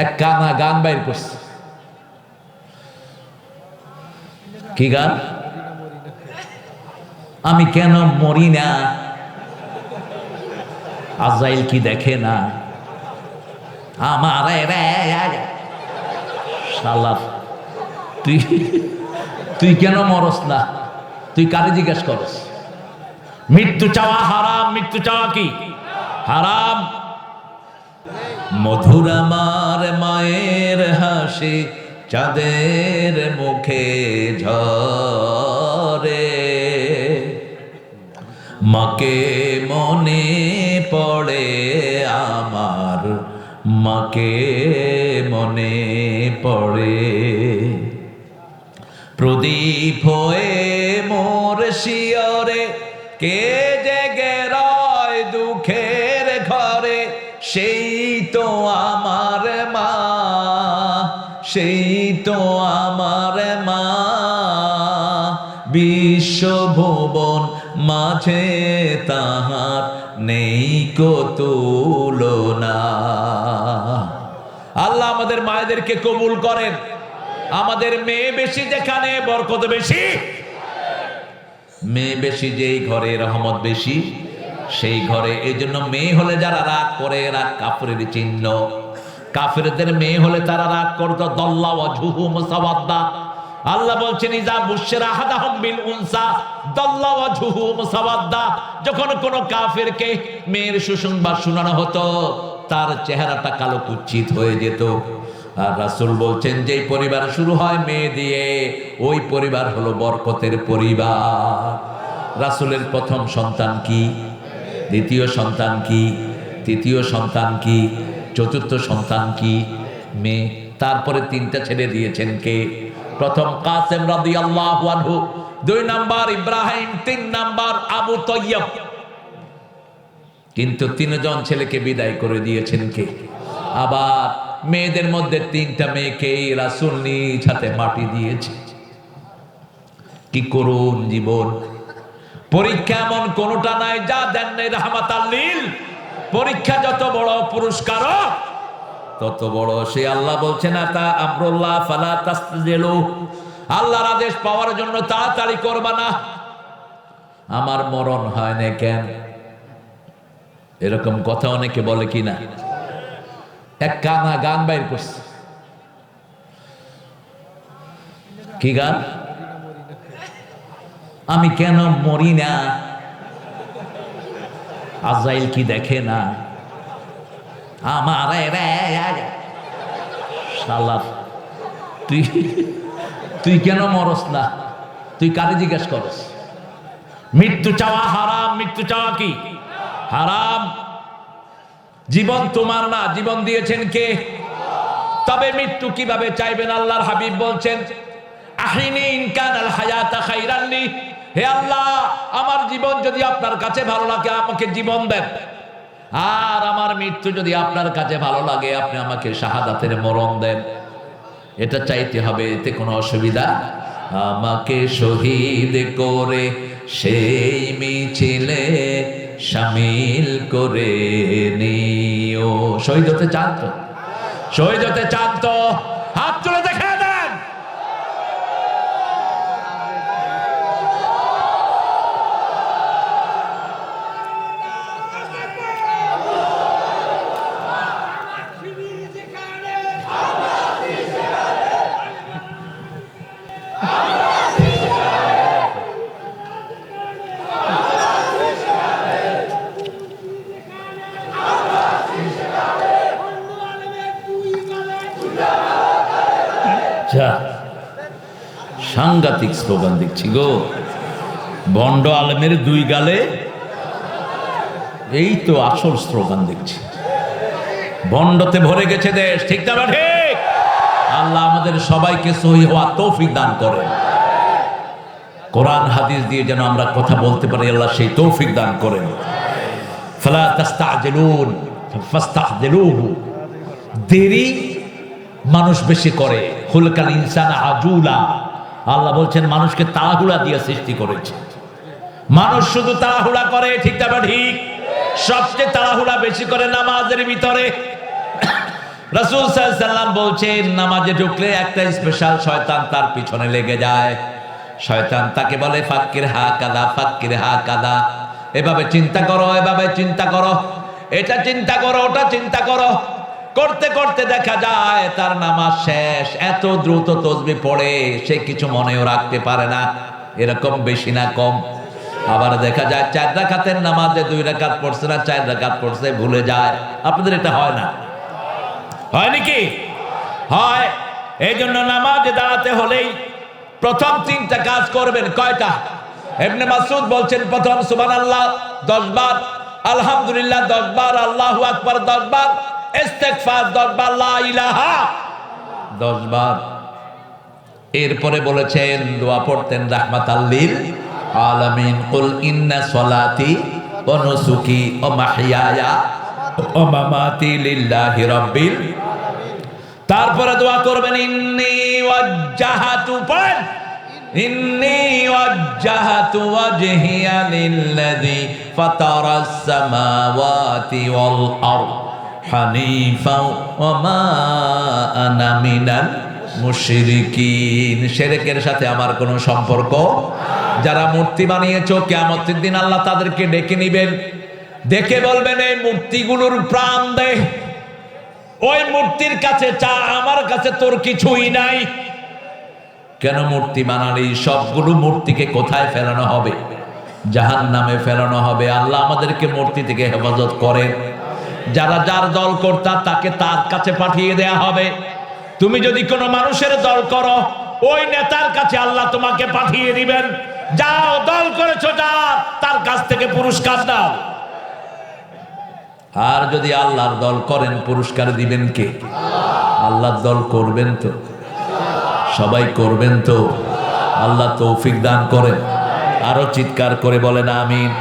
এক কানা গান বাইর করছে। কি গান? আমি কেন মরি না? আজাইল কি দেখে না? আমার শালা, তুই তুই কেন মরস না? তুই কারে জিজ্ঞেস করস? মৃত্যু চাওয়া হারাম, মৃত্যু চাওয়া কি? হারাম। মধুর আমার মায়ের হাসি চাঁদের মুখে ঝরে। মাকে মনে পড়ে আমার, মাকে মনে পড়ে। প্রদীপ হয়ে মোর শিয়রে, কে জেগে রয় দুঃখের ঘরে, সেই তো আমার মা, সেই তো আমার মা। বিশ্বভুবন মাঝে তাহার নেই তুলনা। আল্লাহ আমাদের মায়েদেরকে কবুল করেন। আমাদের মেয়ে বেশি যেখানে বরকত বেশি। মেয়ে বেশি যেই ঘরে রহমত বেশি। সেই ঘরে। এই জন্য মেয়ে হলে যারা রাগ করে রাগ কাফরের চিহ্ন। কাফেরদের মেয়ে হলে তারা রাগ করতো, দল্লা ও ঝুহু মুসাবাদ্দা আল্লাহ বলছেন, ইজা বুশরা আহাদাহুম বিল উনসা। দল্লা ওয়া ঝুহু মুসাবাদ্দা যখন কোন কাফেরকে মেয়ের সুসংবাদ শোনানো হতো, তার চেহারাটা কালো কুচ্ছিত হয়ে যেত। আর রাসূল বলছেন, যেই পরিবার শুরু হয় মেয়ে দিয়ে, ওই পরিবার হলো বরকতের পরিবার। রাসূলের প্রথম সন্তান কি? দ্বিতীয় সন্তান কি? তৃতীয় সন্তান কি? চতুর্থ সন্তান কি? মেয়ে তারপরে তিনটা ছেড়ে দিয়েছেন কে? প্রথম কাসেম রাদিয়াল্লাহু আনহু, দুই নাম্বার ইব্রাহিম, তিন নাম্বার আবু তৈয়ব। কিন্তু তিনজন ছেলেকে বিদায় করে দিয়েছেন কে? আবার মেয়েদের মধ্যে তিনটা মেয়েকে রাসূল নিজ হাতে মাটি দিয়েছে। কি করুন জীবন? পরীক্ষা এমন কোনটা নাই, যা দেন নাই রাহমাত পরীক্ষা যত বড় পুরস্কার তত বড়। সে আল্লাহ বলছেন তা আমরুল্লাহ ফালা তাস্তাজিলু আল্লাহর আদেশ পাওয়ার জন্য তাড়াতাড়ি করবা না। আমার মরণ হয় না কেন? এরকম কথা অনেকে বলে কি না? এক কানা গান বাইর করছে। কি গান? আমি কেন মরি না? আজাইল কি দেখে না? আমার শালার তুই তুই কেন মরস না? তুই কারে জিজ্ঞেস করস? মৃত্যু চাওয়া হারাম, মৃত্যু চাওয়া কি? হারাম। জীবন তোমার না, জীবন দিয়েছেন কে? তবে মৃত্যু কীভাবে চাইবেন? আল্লাহর হাবিব বলছেন আহিনী ইনকান আল হায়াতা খাইরাল্লি হে আল্লাহ, আমার জীবন যদি আপনার কাছে ভালো লাগে, আমাকে জীবন দেন। আর আমার মৃত্যু যদি আপনার কাছে ভালো লাগে, আপনি আমাকে শাহাদাতের মরণ দেন। এটা চাইতে হবে, এতে কোনো অসুবিধা? আমাকে শহীদ করে, সেই মিছিলে সামিল করে নিও। শহীদ হতে চান তো? শহীদ হতে চান তো? সাংঘাতিক স্লোগান দেখছি গো। বন্ড আলমের দুই গালে এই তো আসল স্লোগান দেখছি। বন্ডতে ভরে গেছে দেশ, ঠিক না ঠিক আল্লাহ আমাদের সবাইকে সহি হওয়া তৌফিক দান করে কোরআন, হাদিস দিয়ে যেন আমরা কথা বলতে পারি, আল্লাহ সেই তৌফিক দান করেন। দেরি মানুষ বেশি করে। হুলকাল ইনসান আজুলা। আল্লাহ বলছেন, মানুষকে তাড়াহুড়া দিয়ে সৃষ্টি করেছে। মানুষ শুধু তাড়াহুড়া করে, ঠিক বা ঠিক? সবচেয়ে তাড়াহুড়া বেশি করে নামাজের ভিতরে। রাসূল সাল্লাম বলছেন, নামাজে ঢুকলে একটা স্পেশাল শয়তান তার পিছনে লেগে যায়। শয়তান তাকে বলে ফাক্কির হা কাদা ফাক্কির হা কাদা। এভাবে চিন্তা করো, এভাবে চিন্তা করো। এটা চিন্তা করো, ওটা চিন্তা করো। করতে করতে দেখা যায় তার নামাজ শেষ, এত দ্রুত তসবি পড়ে, সে কিছু মনেও রাখতে পারে না। এরকম বেশি না, কম। আবার দেখা যায় চার রাকাতের নামাজে দুই রাকাত পড়ছে না, চার রাকাত পড়ছে, ভুলে যায়। আপনাদের এটা হয় না? হয় নাকি? হয়। এই জন্য নামাজে দাঁড়াতে হলেই প্রথম তিনটা কাজ করবেন, কয়টা? এমনি মাসুদ বলছেন, প্রথম সুবান আল্লাহ দশ বার, আলহামদুলিল্লাহ দশ বার, আল্লাহ আকবর দশ বার ইস্তেগফার দশ বার লা ইলাহা দশ বার এরপরে বলেছেন, দোয়া পড়তেন রাহমাত আল্লিল আলামিন, কুল ইন্না সলাতি ও নুসুকি ও মাহিয়ায়া ও মামাতি লিল্লাহি রাব্বিল তারপরে দোয়া করবেন, ইন্নি ওয়াজ্জাহাতু ইন্নি ওয়াজ্জাহাতু ওয়াজহিয়া লিল্লাযী ফাতারাস সামাওয়াতি ওয়াল আরদ। হানিফা ওয়া মা আনা মিনাল মুশরিকিন। শিরকের সাথে আমার কোনো সম্পর্ক? যারা মূর্তি বানিয়েছো, কিয়ামতের দিন আল্লাহ তাদেরকে ডেকে নেবেন। দেখে বলবেন, এই মূর্তিগুলোর প্রাণ দে। ওই মূর্তির কাছে চা, আমার কাছে তোর কিছুই নাই। কেন মূর্তি বানালি? সবগুলো মূর্তিকে কোথায় ফেলানো হবে? জাহান নামে ফেলানো হবে। আল্লাহ আমাদেরকে মূর্তি থেকে হেফাজত করেন। যারা যার দল কর্তা, তাকে তার কাছে পাঠিয়ে দেয়া হবে। তুমি যদি কোনো মানুষের দল করো, ওই নেতার কাছে আল্লাহ তোমাকে পাঠিয়ে দিবেন। যাও, দল করেছ যা তার কাছ থেকে পুরস্কার দাও। আর যদি আল্লাহর দল করেন, পুরস্কার দিবেন কে? আল্লাহর দল করবেন তো। সবাই করবেন তো। আল্লাহ তৌফিক দান করেন। আরও চিৎকার করে বলেন, আমিন।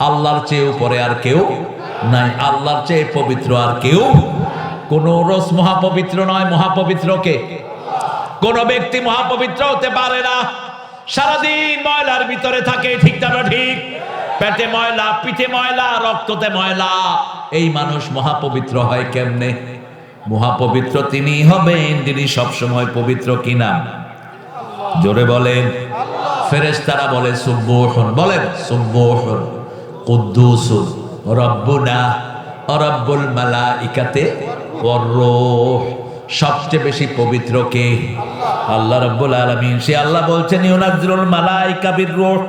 আল্লাহর চেয়ে উপরে আর কেউ নাই। আল্লাহর চেয়ে পবিত্র আর কেউ কোন রস মহাপবিত্র নয়, মহাপবিত্র কে? কোন ব্যক্তি মহাপবিত্র হতে পারে না। সারাদিন ময়লার ভিতরে থাকে, ঠিক না ঠিক? পেটে ময়লা, পিঠে ময়লা, রক্ততে ময়লা। এই মানুষ মহাপবিত্র হয় কেমনে? মহাপবিত্র তিনি হবেন, যিনি সবসময় পবিত্র কিনা? জোরে বলেন। ফেরেশতারা বলে সুব্বুহুন বলেন সুব্বুহুন কুদ্দুসুন। রব্বুনা। রব্বুল মালাইকাতে ওয়ার রূহ। সবচেয়ে বেশি পবিত্র কে? আল্লাহ রাব্বুল আলামিন। সে আল্লাহ বলছেন, ইউনাজ্জিলুল মালাইকা বির রূহ।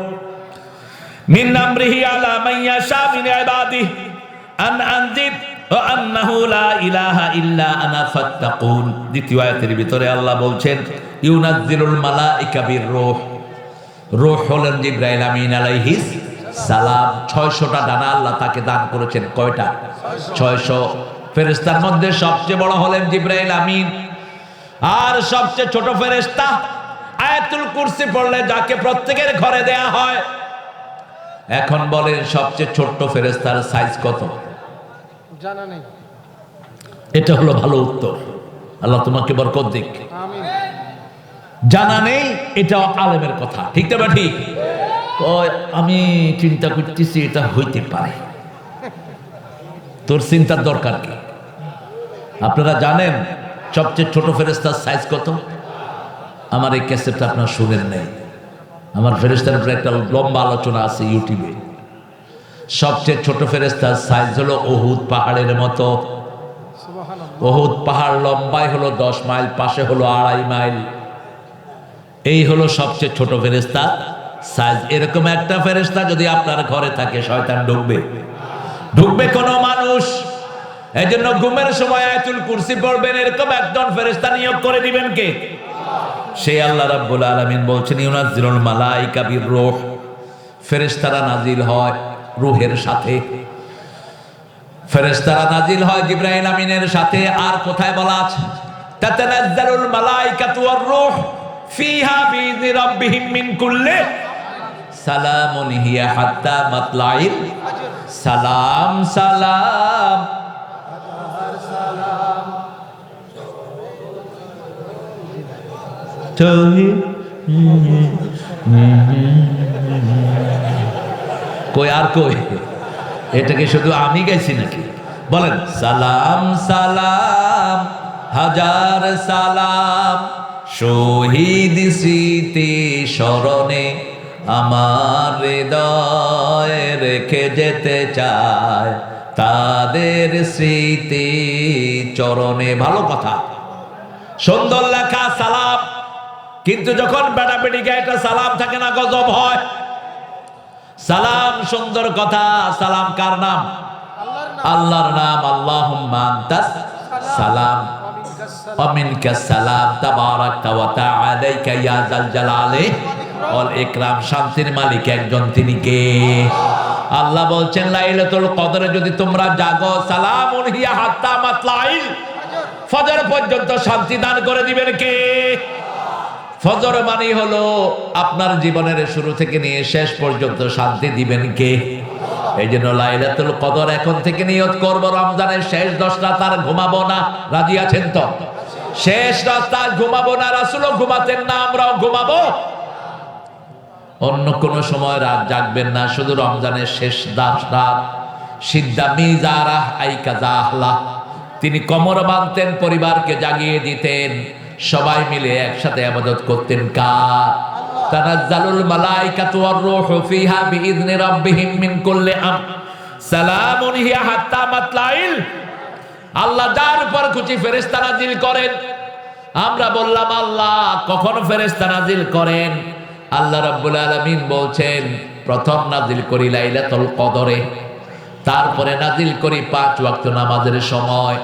মিন আমরিহি আলা মান ইয়াশা মিন ইবাদিহি। আন আনজির ওয়া আন্নাহু লা ইলাহা ইল্লা আনা ফাত্তাকুন। দ্বিতীয় আয়াতের ভিতরে আল্লাহ বলছেন, ইউনাজ্জিলুল মালাইকা বির রূহ হলেন জিব্রাইল আমিন আলাইহিস সালাম। ছয়শটা ডানা আল্লাহ তাকে দান করেছেন। কয়টা? ছয়শো। ফেরেস্তার মধ্যে সবচেয়ে বড় হলেন জিব্রাইল আমিন। আর সবচেয়ে ছোট ফেরেস্তা আয়াতুল কুরসি পড়লে যাকে প্রত্যেকের ঘরে দেয়া হয়। এখন বলেন সবচেয়ে ছোট্ট ফেরেস্তার সাইজ কত? জানা নেই। এটা হলো ভালো উত্তর। আল্লাহ তোমাকে বরকত দিক। আমিন। জানা নেই এটা আলেমের কথা। ঠিক না বা ঠিক? আমি চিন্তা করতেছি এটা হইতে পারে। তোর চিন্তার দরকার কি? আপনারা জানেন সবচেয়ে ছোট ফেরেস্তার সাইজ কত? আমার এই ক্যাসেটটা আপনার শুনেন নেই। আমার ফেরেস্তার উপরে একটা লম্বা আলোচনা আছে ইউটিউবে সবচেয়ে ছোট ফেরেস্তার সাইজ হলো ওহুদ পাহাড়ের মতো। ওহুদ পাহাড় লম্বাই হলো দশ মাইল পাশে হলো আড়াই মাইল। এই হলো সবচেয়ে ছোট ফেরেস্তা সাইজ এরকম একটা ফেরেস্তা যদি আপনার ঘরে থাকে, শয়তান ঢুকবে। ঢুকবে কোনো মানুষ। এই জন্য ঘুমের সময় আয়াতুল কুরসি পড়বেন, এরকম একজন ফেরেস্তা নিয়োগ করে দিবেন কে? সেই আল্লাহ রাব্বুল আলামিন বলছেন, ইউনাজ্জিলুল মালাইকা বির রূহ ফেরেশতারা নাজিল হয় রূহের সাথে। ফেরেশতারা নাজিল হয় জিব্রাইল আমিনের সাথে। আর কোথায় বলা আছে? তাতানাজ্জালুল মালাইকাতু ওয়ার রূহ। ফিহা রাব্বিহিম মিন কুল্লি সালামুন হিয়া হাত্তা মাতলাইল সালাম সালাম। কই আর কই? এটাকে শুধু আমি গেছি নাকি? বলেন সালাম সালাম হাজার সালাম। শহীদ স্মৃতি স্মরণে আমার হৃদয় রেখে যেতে চায় তাদের স্মৃতি চরণে। ভালো কথা। সুন্দর লেখা সালাম। কিন্তু যখন বেটা বেটিকে একটা সালাম থাকে না গজব হয়। সালাম সুন্দর কথা। সালাম কার নাম? আল্লাহর নাম। আল্লাহর নাম আল্লাহ সালাম। ومنك السلام تبارك وتعالى يا ذا الجلال والإكرام শান্তির মালিক একজন তিনি কে আল্লাহ বলছেন লাইলাতুল কদরে যদি তোমরা জাগো সালামুন হিয়া হাত্তা মাতলাইল ফজর পর্যন্ত শান্তি দান করে দিবেন কে ফজর মানে হলো আপনার জীবনের শুরু থেকে নিয়ে শেষ পর্যন্ত শান্তি দিবেন কে এই জন্য লাইলাতুল কদর এখন থেকে নিয়ত করব, রমজানের শেষ দশটা তার ঘুমাবো না। রাজি আছেন তো? শেষ রাস্তা ঘুমাবো না, রাসুলও ঘুমাতেন না, আমরাও ঘুমাবো। অন্য কোন সময় রাত জাগবেন না, শুধু রমজানের শেষ দাস রাত। সিদ্ধা মিজারা আইকা জাহলা। তিনি কমর বাঁধতেন, পরিবারকে জাগিয়ে দিতেন। সবাই মিলে একসাথে আবাদত করতেন। কার? তানাজ্জালুল মালাইকাতু ওয়ার রূহু ফিহা রাব্বিহিম মিন কুল্লি আম সালামুন হিয়া হাত্তা মাতলাইল। আল্লাহ ফেরেশতা করেন। আমরা বললাম, আল্লাহ, কখন ফেরেশতা করেন? আল্লাহ রাব্বুল আলামিন বলছেন, প্রথম নাজিল করি লাইলাতুল কদরে, তারপরে নাজিল করি পাঁচ ওয়াক্ত নামাজের সময়।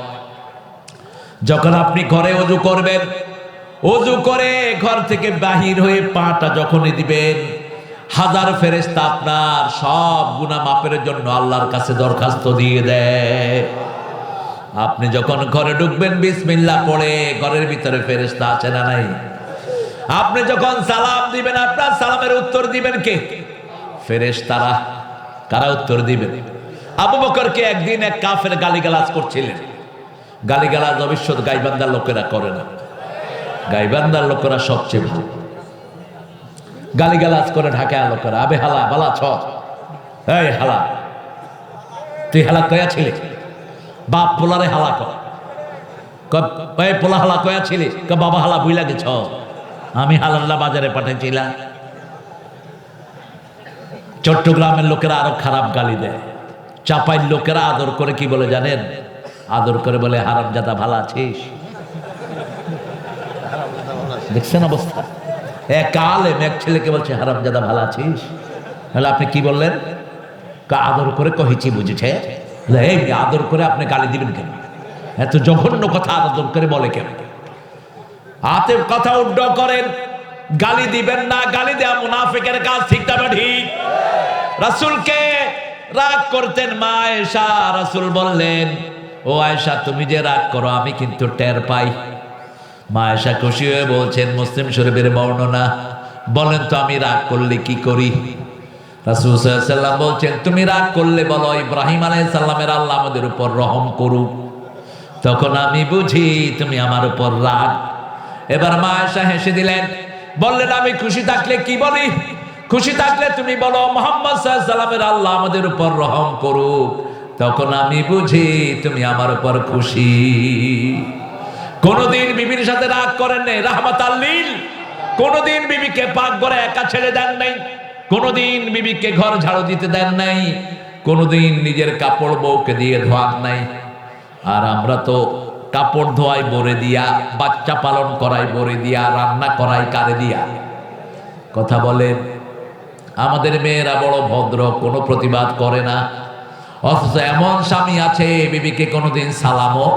যখন আপনি ঘরে অজু করবেন অজু করে ঘর থেকে বাহির হয়ে পাটা যখনই দিবেন, হাজার ফেরেস্তা আপনার সব গুনাহ মাপের জন্য আল্লাহর কাছে দরখাস্ত দিয়ে দেয়। আপনি যখন ঘরে ঢুকবেন, বিসমিল্লাহ পড়ে ঘরের ভিতরে ফেরেস্তা আছে না নাই? আপনি যখন সালাম দিবেন, আপনার সালামের উত্তর দিবেন কে? ফেরেশতারা। কারা উত্তর দিবেন? আবু বকরকে একদিন এক কাফের গালিগালাজ করছিলেন। গালিগালাজ অবশ্যই গাইবান্দার লোকেরা করে না। গাইবান্দার লোকেরা সবচেয়ে ভালো। গালিগালাজ করে ঢাকায় লোকেরা, আবে হালা, বালা, ছ। এই হালা, তুই হালা কয়া ছিলে? বাপ পোলারে হালা কর ক- পোলা হালা কয়া ছিলি? ক বাবা হালা বুইলা গেছ। আমি হালাল্লা বাজারে পাঠাইছিলাম। চট্টগ্রামের লোকেরা আরও খারাপ গালি দেয়। চাপাইর লোকেরা আদর করে কি বলে জানেন? আদর করে বলে হারাম জাদা ভালো আছিস? দেখছেন অবস্থা? এক আলেম, এক ছেলেকে বলছে হারাম জাদা ভালো আছিস? তাহলে আপনি কি বললেন? আদর করে কহেছি বুঝেছে? এই আদর করে আপনি গালি দিবেন কেন? এত জঘন্য কথা আদর করে বলে কেন? হাতের কথা উড্ড করেন, গালি দিবেন না, গালি দেয়া মুনাফিকের কাজ ঠিক না ঠিক? রাসূলকে রাগ করতেন, মা আয়েশা, রাসূল বললেন, ও আয়েশা, তুমি যে রাগ করো, আমি কিন্তু টের পাই। মা আয়েশা খুশি হয়ে বলছেন, মুসলিম শরীফের বর্ণনা, বলেন তো আমি রাগ করলে কি করি? রাসূল সাল্লাল্লাহু আলাইহি সাল্লাম বলছেন, তুমি রাগ করলে বলো, ইব্রাহিম আলাইহিস সালামের আল্লাহ আমাদের উপর রহম করুক। তখন আমি বুঝি তুমি আমার উপর রাগ। এবার মা আয়েশা হেসে দিলেন, বললেন, আমি খুশি থাকলে কি বলি? খুশি থাকলে তুমি বলো, মোহাম্মদ সাল্লামের আল্লাহ আমাদের উপর রহম করুক। তখন আমি বুঝি তুমি আমার উপর খুশি। কোনদিন বিবির সাথে রাগ করেন নাই, রাহমাত আল্লিল কোনদিন বিবিকে পাক করে একা ছেড়ে দেন নাই, কোনদিন বিবিকে ঘর ঝাড়ু দিতে দেন নাই, কোনদিন নিজের কাপড় বউকে দিয়ে ধোয়ান নাই। আর আমরা তো কাপড় ধোয়াই বরে দিয়া, বাচ্চা পালন করাই বরে দিয়া, রান্না করাই কারে দিয়া। কথা বলেন, আমাদের মেয়েরা বড় ভদ্র, কোনো প্রতিবাদ করে না। অথচ এমন স্বামী আছে, বিবিকে কোনোদিন সালামও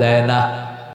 দেয় না।